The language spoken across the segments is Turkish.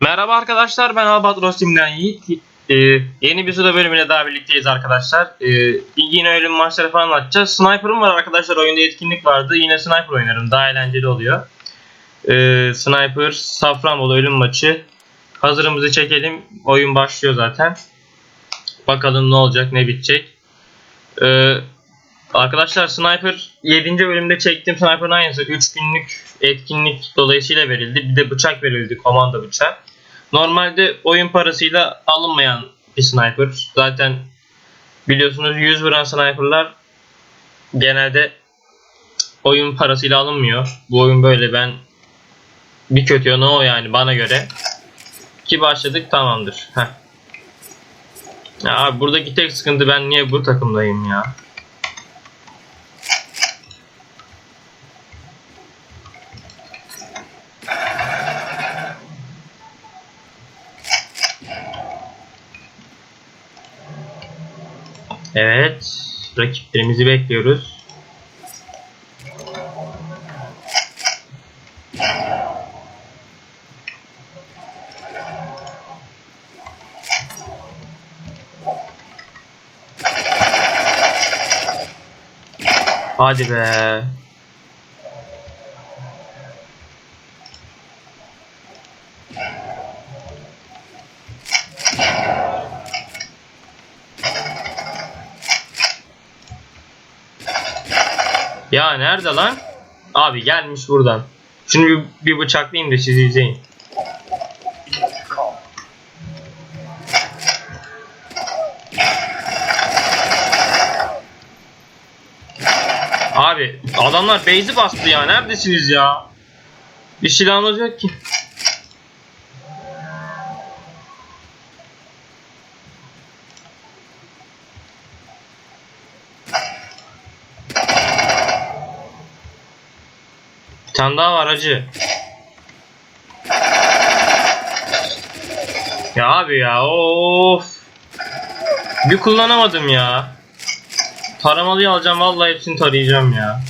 Merhaba arkadaşlar ben Albatros Team'den Yiğit. Ee, yeni bir suda bölümüyle daha birlikteyiz arkadaşlar. Ee, yine ölüm maçları falan atacağız. Sniper'ım var arkadaşlar oyunda etkinlik vardı. Yine Sniper oynarım daha eğlenceli oluyor. Ee, Sniper Safranbolu ölüm maçı. Hazırımızı çekelim. Oyun başlıyor zaten. Bakalım ne olacak ne bitecek. Ee, arkadaşlar Sniper 7. bölümde çektiğim Sniper'ın aynısı. 3 günlük etkinlik dolayısıyla verildi. Bir de bıçak verildi. Komanda bıçağı. Normalde oyun parasıyla alınmayan bir sniper. Zaten biliyorsunuz 100 vuran sniperlar genelde oyun parasıyla alınmıyor. Bu oyun böyle ben bir kötü yanı o yani bana göre. Ki başladık tamamdır. Heh. Ya abi buradaki tek sıkıntı ben niye bu takımdayım ya? Evet. Rakiplerimizi bekliyoruz. Hadi be. Ya nerede lan? Abi gelmiş buradan. Şunu bir, bir bıçaklayayım da siz izleyin. Abi adamlar base'i bastı ya. Neredesiniz ya? Bir silahınız yok ki. Tane daha var hacı. Ya abi ya of. Bir kullanamadım ya. Taramalıyı alacağım vallahi hepsini tarayacağım ya.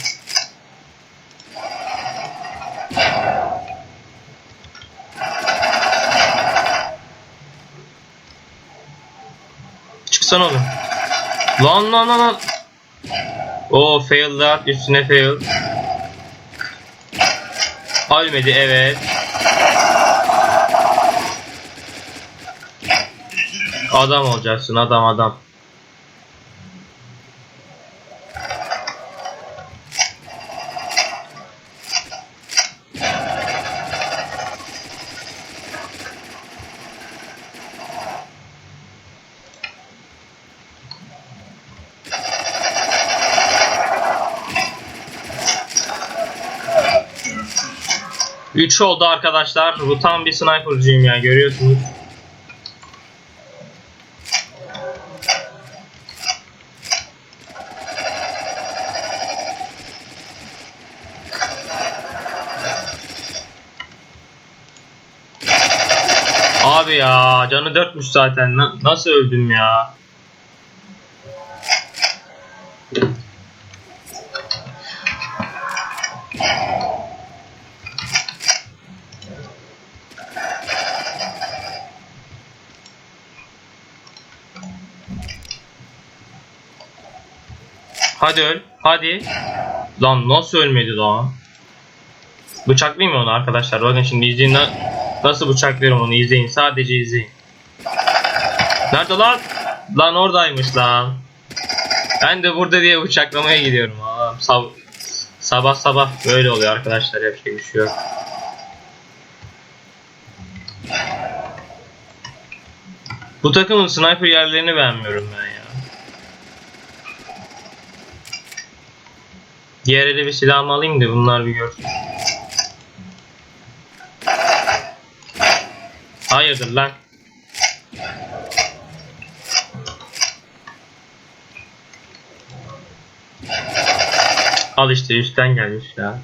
Çıksana oğlum. Lan lan lan lan. O fail üstüne fail. Ölmedi evet. Adam olacaksın adam adam. Üç oldu arkadaşlar. Bu tam bir sniper'cıyım ya görüyorsunuz. Abi ya canı dörtmüş zaten. Na- nasıl öldüm ya? Hadi öl. Hadi. Lan nasıl ölmedi lan? Bıçaklayayım mı onu arkadaşlar? Bakın şimdi izleyin. na- Nasıl bıçaklıyorum onu izleyin. Sadece izleyin. Nerede lan? Lan oradaymış lan. Ben de burada diye bıçaklamaya gidiyorum. Aa, sab- sabah sabah böyle oluyor arkadaşlar. Bir şey yok. Bu takımın sniper yerlerini beğenmiyorum ben ya. Diğer ele bir silahımı alayım da bunlar bir görsün. Hayırdır lan? Al işte üstten gelmiş ya.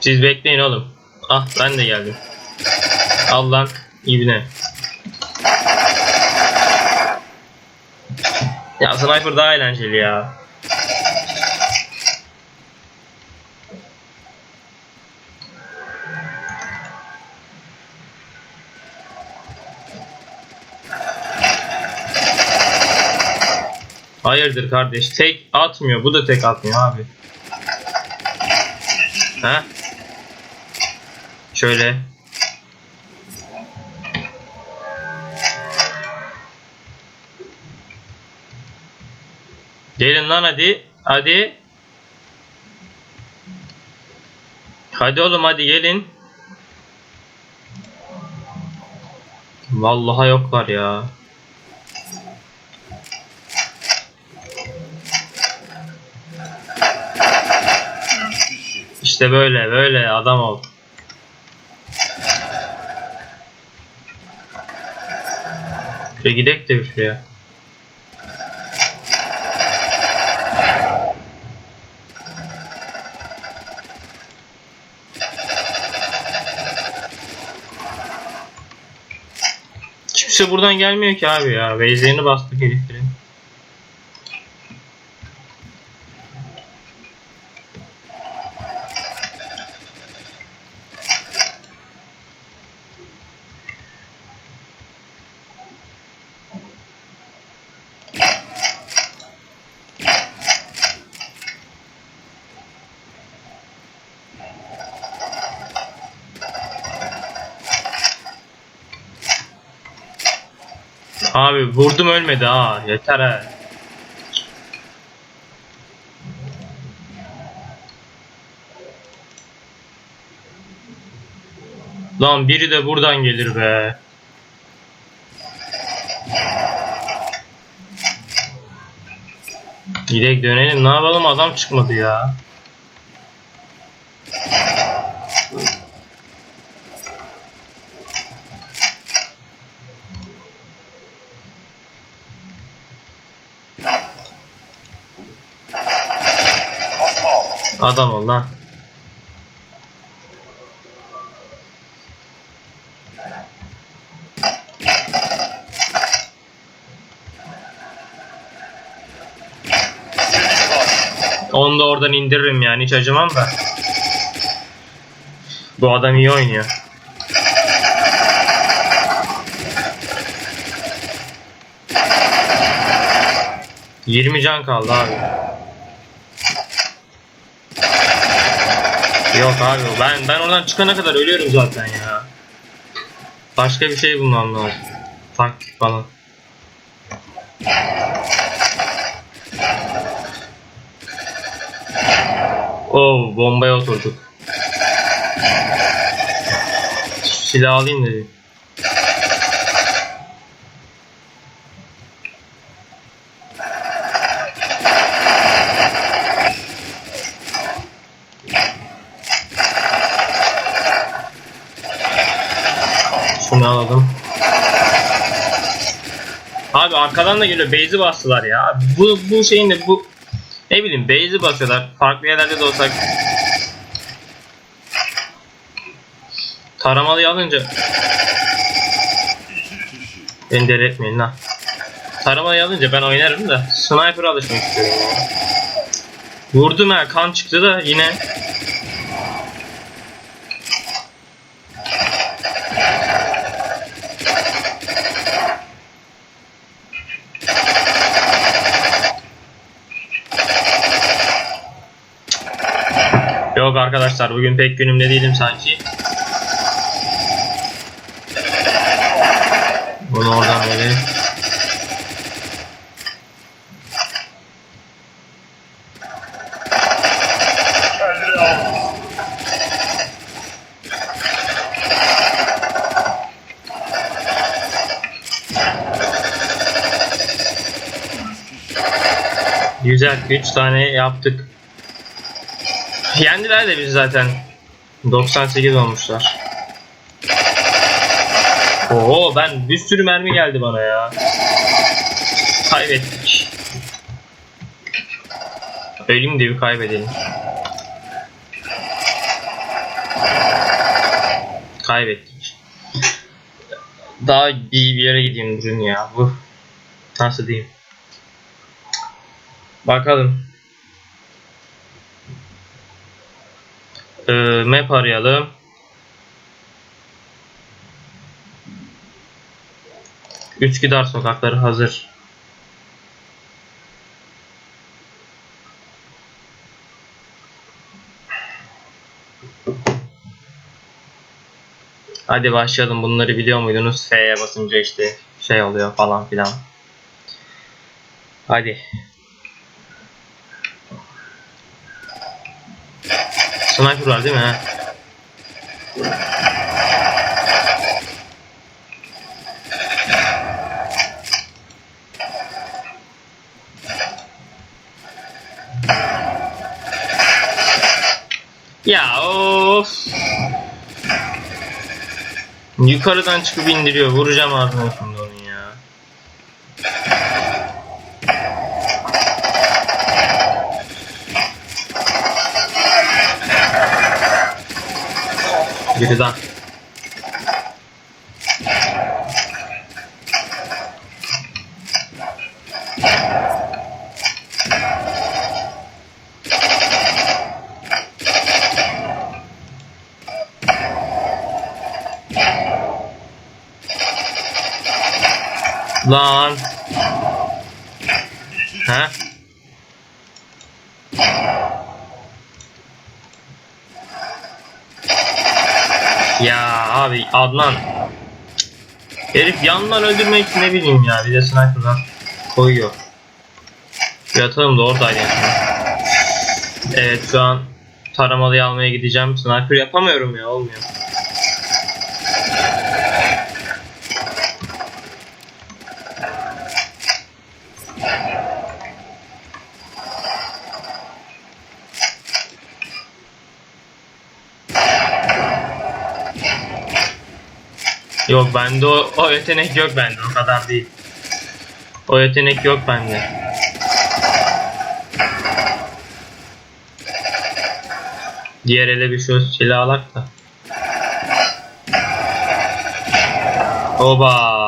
Siz bekleyin oğlum. Ah ben de geldim. Al lan ibne. Ya sniper daha eğlenceli ya. Hayırdır kardeş? Tek atmıyor. Bu da tek atmıyor abi. He? Şöyle. Gelin lan hadi. Hadi. Hadi oğlum hadi gelin. Vallahi yoklar ya. İşte böyle böyle adam ol. Şuraya gidek de bir şuraya. Kimse buradan gelmiyor ki abi ya. Base'lerini bastık heriflerin. Abi vurdum ölmedi ha. Yeter ha. Lan biri de buradan gelir be. Gidek dönelim. Ne yapalım adam çıkmadı ya. Adam ol lan. Onu da oradan indiririm yani hiç acımam da. Bu adam iyi oynuyor. Yirmi can kaldı abi. Yok abi ben ben oradan çıkana kadar ölüyorum zaten ya. Başka bir şey bulmam lazım. Taktik falan. Oo bombaya oturduk. Silah alayım dedim. Şunu alalım. Abi arkadan da geliyor. Base'i bastılar ya. Bu, bu şeyin de bu ne bileyim base'i basıyorlar. Farklı yerlerde de olsak Taramalıyı alınca Beni deli etmeyin lan. Taramalıyı alınca ben oynarım da Sniper'a alışmak istiyorum. Vurdum ha kan çıktı da yine Yok arkadaşlar bugün pek günümde değilim sanki. Bunu oradan böyle. Güzel 3 tane yaptık. Yendiler de biz zaten. 98 olmuşlar. Oo ben bir sürü mermi geldi bana ya. Kaybettik. Öleyim de bir kaybedelim. Kaybettik. Daha iyi bir yere gideyim durun ya. Bu nasıl diyeyim? Bakalım. e, map arayalım. Üsküdar sokakları hazır. Hadi başlayalım. Bunları biliyor muydunuz? F'ye basınca işte şey oluyor falan filan. Hadi. Sniper var değil mi? Ya of. Yukarıdan çıkıp indiriyor. Vuracağım ağzına Biri daha. Lan. Ha? Ya abi Adnan. Herif yandan öldürmek ne bileyim ya bir de sniper'dan koyuyor. Bir atalım da oradaydı. Evet şu an taramalıyı almaya gideceğim. Sniper yapamıyorum ya olmuyor. Yok bende o, o yetenek yok bende o kadar değil. O yetenek yok bende. Diğer ele bir şu silah alak da. Oba.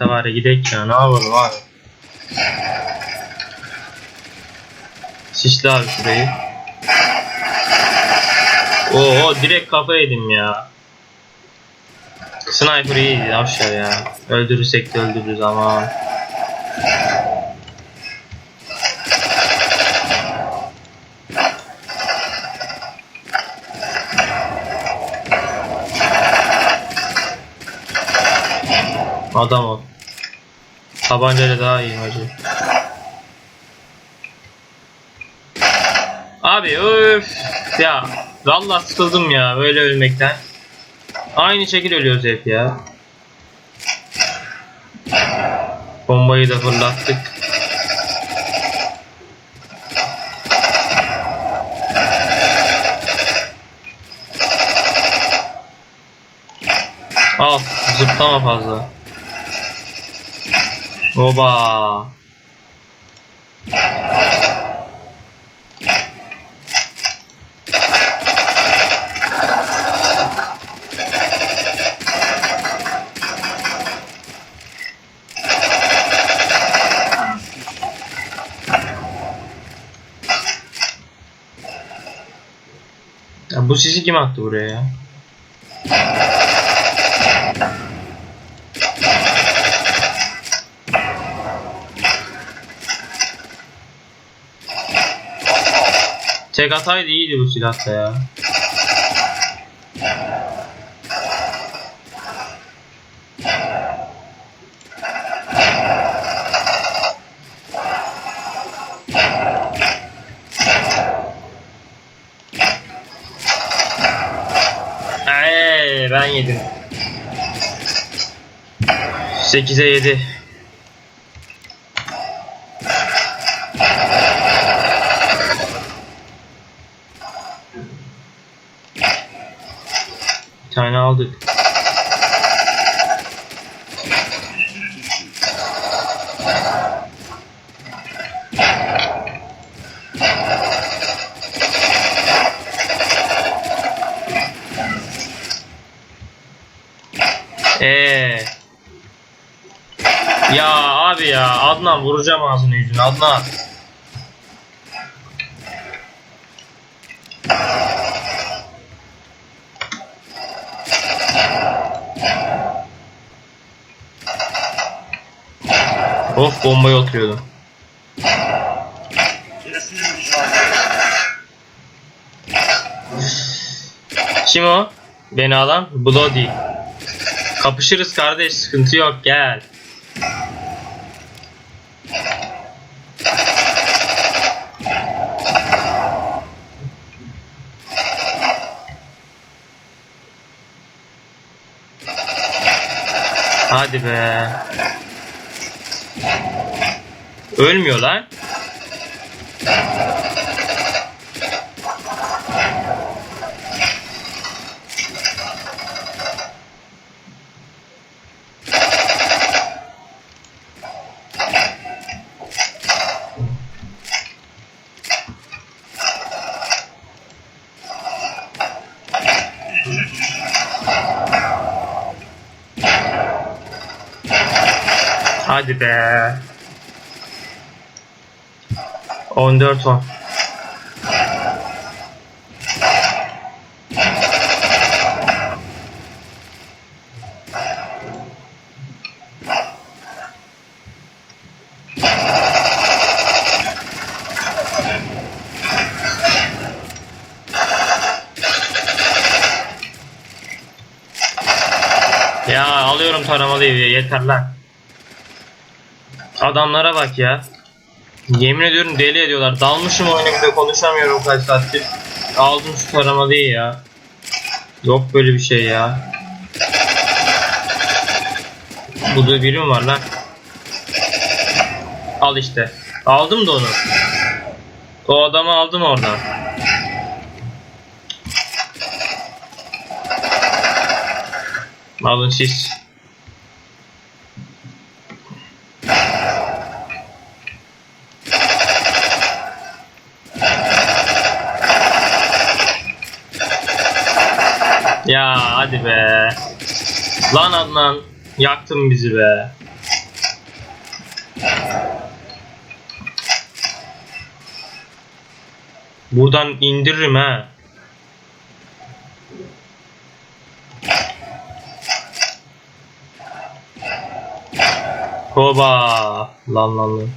Var ya gidek ya ne yapalım abi. Şişli abi şurayı. Oo direkt kafa yedim ya. Sniper iyiydi aşağı ya. Öldürürsek de öldürürüz ama. Adam ol. Tabancayla daha iyi hacı. Abi öf ya vallahi sıkıldım ya böyle ölmekten. Aynı şekil ölüyoruz hep ya. Bombayı da fırlattık. Al zıplama fazla. Oba. Ya bu sisi kim attı buraya ya? Tek ataydı iyiydi bu silahta ya. Ben yedim. 8'e 7. tane aldık. Ee. Ya abi ya. Adnan vuracağım ağzını yüzüne. Adnan. Of. Kesin mücadele. Kim o? Beni alan Bloody. Kapışırız kardeş sıkıntı yok gel. Hadi be. Ölmüyor lan. Hadi be. 14 10. Ya alıyorum taramalıyı yeter lan. Adamlara bak ya. Yemin ediyorum deli ediyorlar. Dalmışım oyuna bir de konuşamıyorum kaç saattir. Aldım şu taramalıyı ya. Yok böyle bir şey ya. Burada biri mi var lan? Al işte. Aldım da onu. O adamı aldım oradan. Alın siz. Ya hadi be. Lan Adnan yaktın bizi be. Buradan indiririm ha. Hoba. Lan lan lan.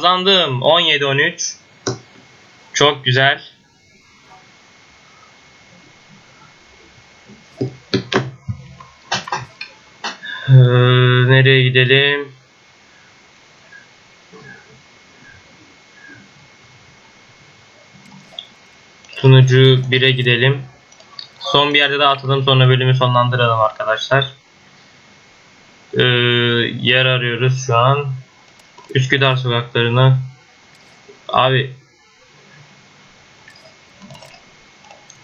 Kazandım 17-13. Çok güzel. Ee, nereye gidelim? Sunucu 1'e gidelim. Son bir yerde daha atalım sonra bölümü sonlandıralım arkadaşlar. Ee, yer arıyoruz şu an. Üsküdar sokaklarına. Abi.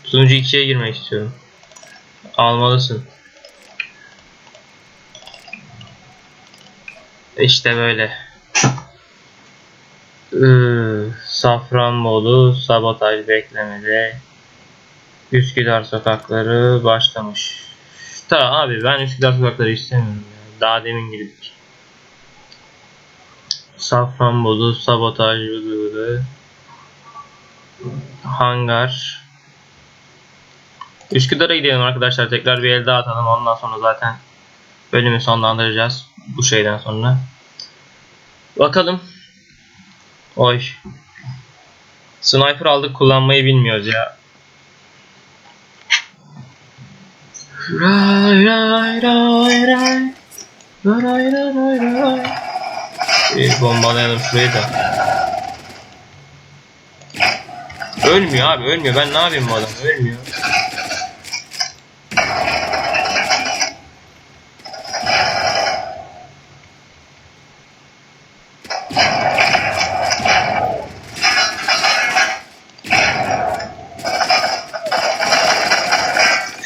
Sunucu 2'ye girmek istiyorum. Almalısın. İşte böyle. Ee, Safranbolu sabotaj beklemede. Üsküdar sokakları başlamış. Tamam abi ben Üsküdar sokakları istemiyorum. Ya. Daha demin girdik. Safranbolu sabotaj buluğu. Hangar. Üsküdar'a gidelim arkadaşlar. Tekrar bir el daha atalım. Ondan sonra zaten bölümü sonlandıracağız. Bu şeyden sonra. Bakalım. Oy. Sniper aldık kullanmayı bilmiyoruz ya. Ray ray ray ray. Ray ray ray ray. Bir bombalayalım şurayı da. Ölmüyor abi ölmüyor. Ben ne yapayım bu adam? Ölmüyor.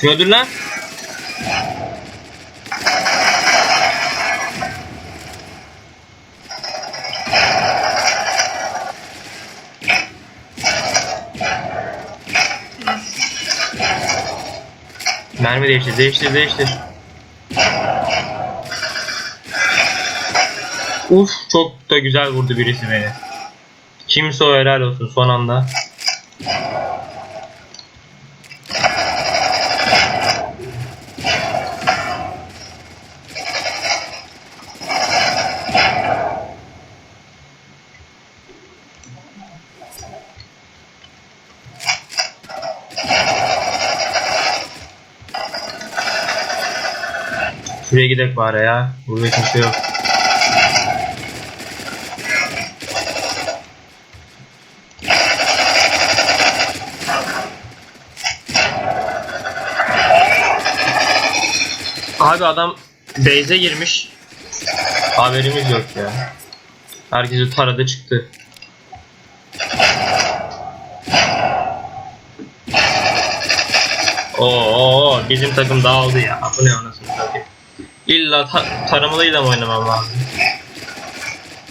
Şunu öldür lan. Mermi değiştir, değiştir, değiştir. Uf, çok da güzel vurdu birisi beni. Kimse o helal olsun son anda. Şuraya gidelim bari ya. Burada kimse yok. Abi adam base'e girmiş. Haberimiz yok ya. Herkesi taradı çıktı. Oo, bizim takım dağıldı ya. Bu ne anasını. İlla ta- taramalıyla mı oynamam lazım?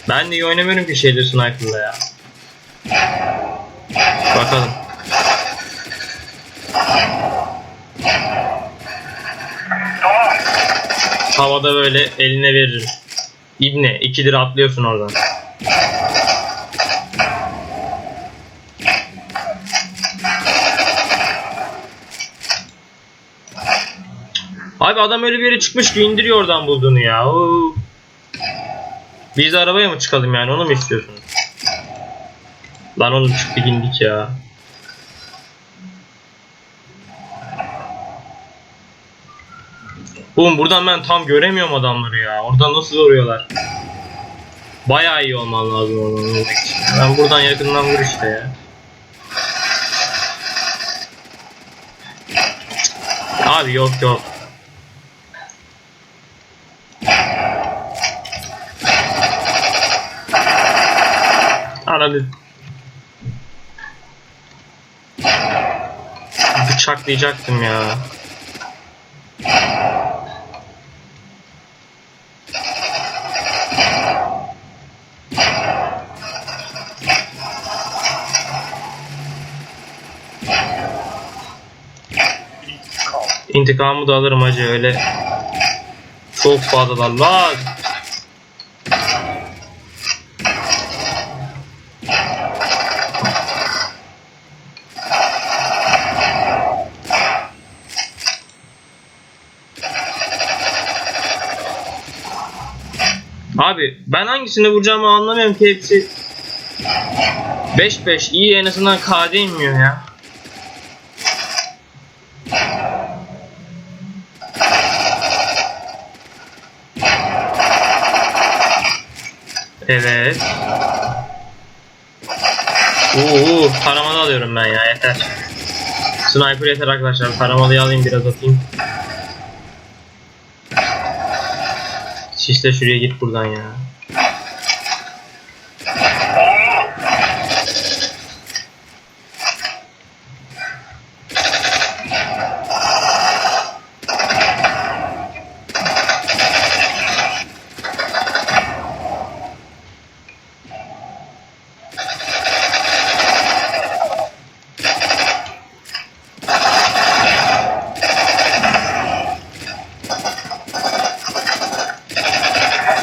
Ben iyi oynamıyorum ki şeyde sniper'la ya. Bakalım. Havada böyle eline veririm. İbne, ikidir atlıyorsun oradan. Adam öyle bir yere çıkmış ki indiriyor oradan bulduğunu ya. Oo. Biz arabaya mı çıkalım yani onu mu istiyorsunuz? Lan oğlum çıktık indik ya. Oğlum buradan ben tam göremiyorum adamları ya. Oradan nasıl vuruyorlar? Bayağı iyi olman lazım onu vurmak için. Ben buradan yakından vur işte ya. Abi yok yok. Ananı. Bıçaklayacaktım ya. İntikam. İntikamı da alırım hacı öyle. Çok fazlalar lan. Abi ben hangisini vuracağımı anlamıyorum ki hepsi 5-5 iyi en azından KD inmiyor ya. Evet. Oo, taramalı alıyorum ben ya yeter. Sniper yeter arkadaşlar. Taramalıyı alayım biraz atayım. Şişte şuraya git buradan ya.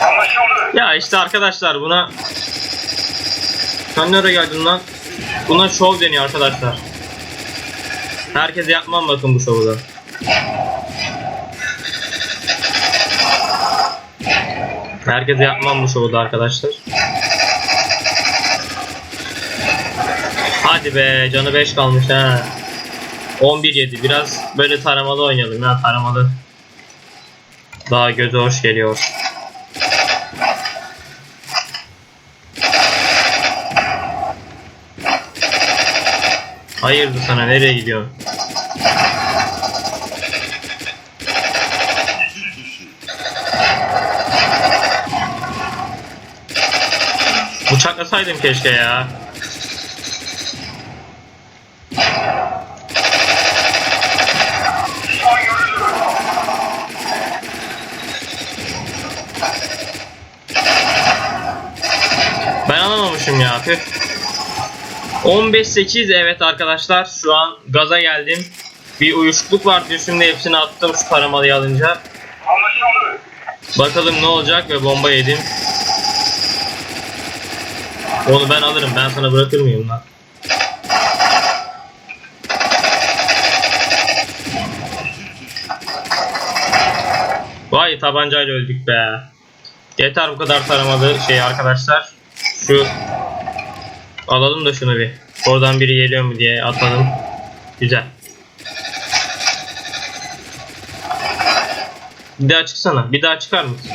Anlaşıldı. Ya işte arkadaşlar buna Sen nereye geldin lan? Buna şov deniyor arkadaşlar. Herkese yapmam bakın bu şovu da. Herkese yapmam bu şovu da arkadaşlar. Hadi be canı 5 kalmış ha. 11 yedi. Biraz böyle taramalı oynayalım ya taramalı. Daha göze hoş geliyor. Hayırdır sana nereye gidiyorsun? Bıçaklasaydım keşke ya. Ben anlamamışım ya. Tüh. 15-8 evet arkadaşlar şu an gaza geldim. Bir uyuşukluk vardı üstümde hepsini attım şu taramalıyı alınca. Bakalım ne olacak ve bomba yedim. Onu ben alırım ben sana bırakır mıyım lan? Vay tabancayla öldük be. Yeter bu kadar taramalı şey arkadaşlar. Şu alalım da şunu bir. Oradan biri geliyor mu diye atladım. Güzel. Bir daha çıksana. Bir daha çıkar mısın?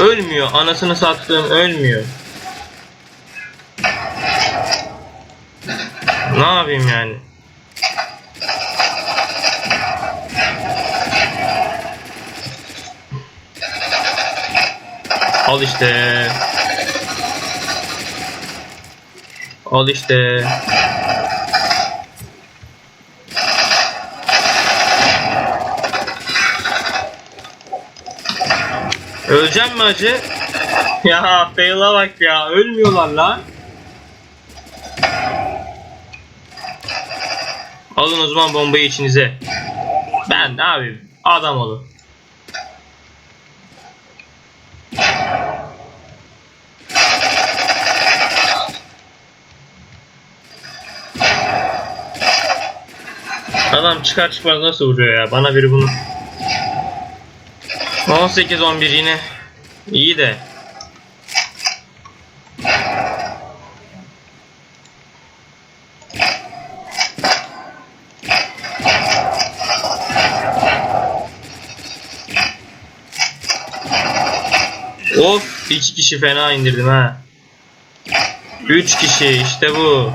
Ölmüyor. Anasını sattığım ölmüyor. Ne yapayım yani? Al işte. Al işte. Öleceğim mi acı? Ya fail'a bak ya. Ölmüyorlar lan. Alın o zaman bombayı içinize. Ben yapayım? Adam olun. Adam çıkar çıkmaz nasıl vuruyor ya? Bana biri bunu. 18-11 yine. İyi de. Of iki kişi fena indirdim ha. Üç kişi işte bu.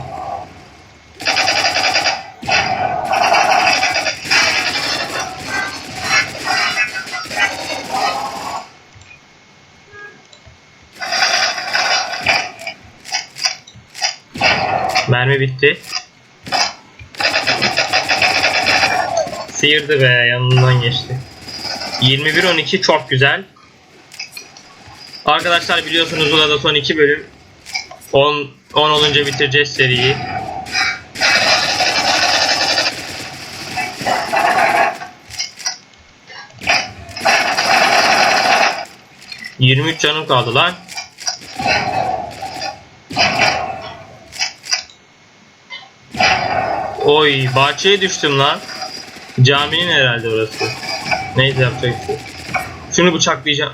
Mermi bitti. Sıyırdı be yanından geçti. 21-12 çok güzel. Arkadaşlar biliyorsunuz burada son 2 bölüm. 10 10 olunca bitireceğiz seriyi. ...23 canım kaldı lan. Oy bahçeye düştüm lan. Caminin herhalde orası. Neyse yapacak şey. Şunu bıçaklayacağım.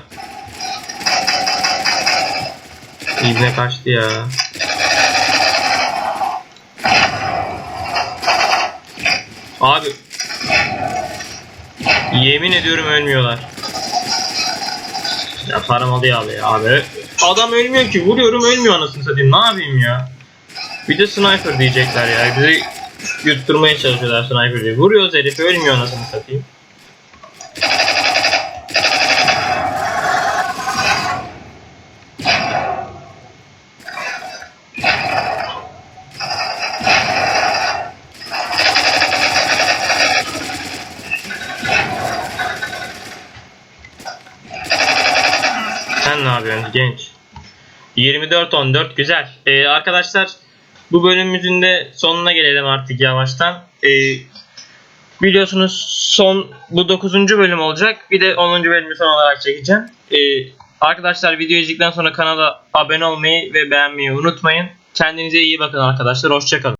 İbne kaçtı ya. Abi. Yemin ediyorum ölmüyorlar. Ya paramalı ya abi. abi. Adam ölmüyor ki. Vuruyorum ölmüyor anasını satayım. Ne yapayım ya? Bir de sniper diyecekler ya. Bizi yutturmaya çalışıyorlar sniper diye. Vuruyoruz herif ölmüyor anasını satayım. Sen ne yapıyorsun genç? 24-14 güzel. Ee, arkadaşlar bu bölümümüzün de sonuna gelelim artık yavaştan. Ee, biliyorsunuz son bu 9. bölüm olacak. Bir de 10. bölümü son olarak çekeceğim. Ee, arkadaşlar video izledikten sonra kanala abone olmayı ve beğenmeyi unutmayın. Kendinize iyi bakın arkadaşlar. Hoşçakalın.